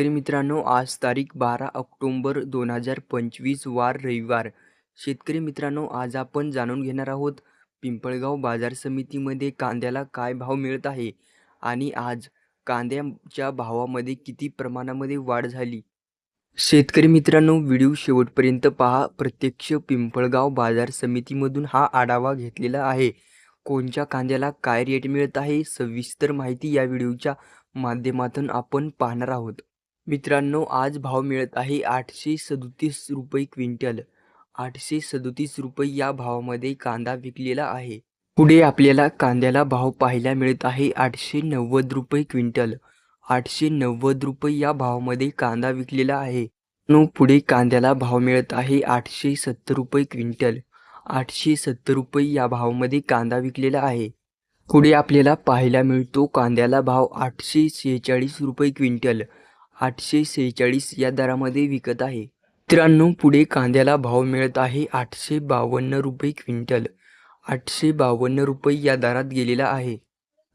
शेतकरी मित्रांनो आज तारीख बारा ऑक्टोंबर दोन हजार पंचवीस वार रविवार. शेतकरी मित्रांनो आज आपण जाणून घेणार आहोत पिंपळगाव बाजार समितीमध्ये कांद्याला काय भाव मिळत आहे आणि आज कांद्याच्या भावामध्ये किती प्रमाणामध्ये वाढ झाली? शेतकरी मित्रांनो व्हिडिओ शेवटपर्यंत पहा. प्रत्यक्ष पिंपळगाव बाजार समितीमधून हा आढावा घेतलेला आहे. कोणत्या कांद्याला काय रेट मिळत आहे? सविस्तर माहिती या व्हिडिओच्या माध्यमातून आपण पाहणार आहोत. मित्रांनो आज भाव मिळत आहे आठशे सदोतीस रुपये क्विंटल. आठशे सदोतीस रुपये या भावामध्ये कांदा विकलेला आहे. पुढे आपल्याला कांद्याला भाव पाहायला मिळत आहे आठशे नव्वद रुपये क्विंटल. आठशे नव्वद रुपये या भावामध्ये कांदा विकलेला आहे. नो पुढे कांद्याला भाव मिळत आहे आठशे सत्तर रुपये क्विंटल. आठशे सत्तर रुपये या भावामध्ये कांदा विकलेला आहे. पुढे आपल्याला पाहायला मिळतो कांद्याला भाव आठशे शेहेचाळीस रुपये क्विंटल. आठशे सेहेचाळीस या दरामध्ये विकत आहे. मित्रांनो पुढे कांद्याला भाव मिळत आहे आठशे बावन्न रुपये क्विंटल. आठशे बावन्न रुपये या दरात गेलेला आहे.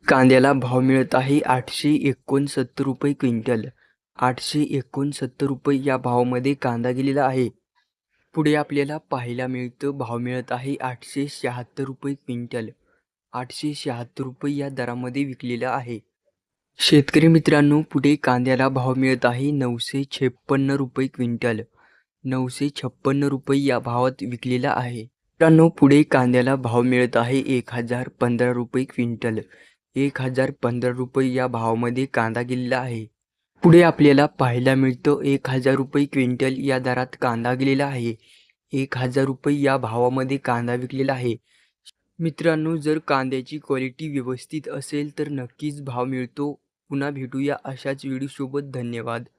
कांद्याला भाव मिळत आहे आठशे एकोणसत्तर रुपये क्विंटल. आठशे एकोणसत्तर रुपये या भावामध्ये कांदा गेलेला आहे. पुढे आपल्याला पाहायला मिळतं भाव मिळत आहे आठशे शहात्तर रुपये क्विंटल. आठशे शहात्तर रुपये या दरामध्ये विकलेला आहे. शेतकरी मित्रांनो पुढे कांद्याला भाव मिळत आहे नऊशे छप्पन्न रुपये क्विंटल. नऊशे छप्पन्न रुपये या भावात विकलेला आहे. मित्रांनो पुढे कांद्याला भाव मिळत आहे एक हजार पंधरा रुपये क्विंटल. एक हजार पंधरा रुपये या भावामध्ये कांदा गेलेला आहे. पुढे आपल्याला पाहायला मिळतं एक हजार रुपये क्विंटल या दरात कांदा गेलेला आहे. एक हजार रुपये या भावामध्ये कांदा विकलेला आहे. मित्रांनो जर कांद्याची क्वालिटी व्यवस्थित असेल तर नक्कीच भाव मिळतो पुन्हा भेटूया अशाच व्हिडिओसोबत. धन्यवाद.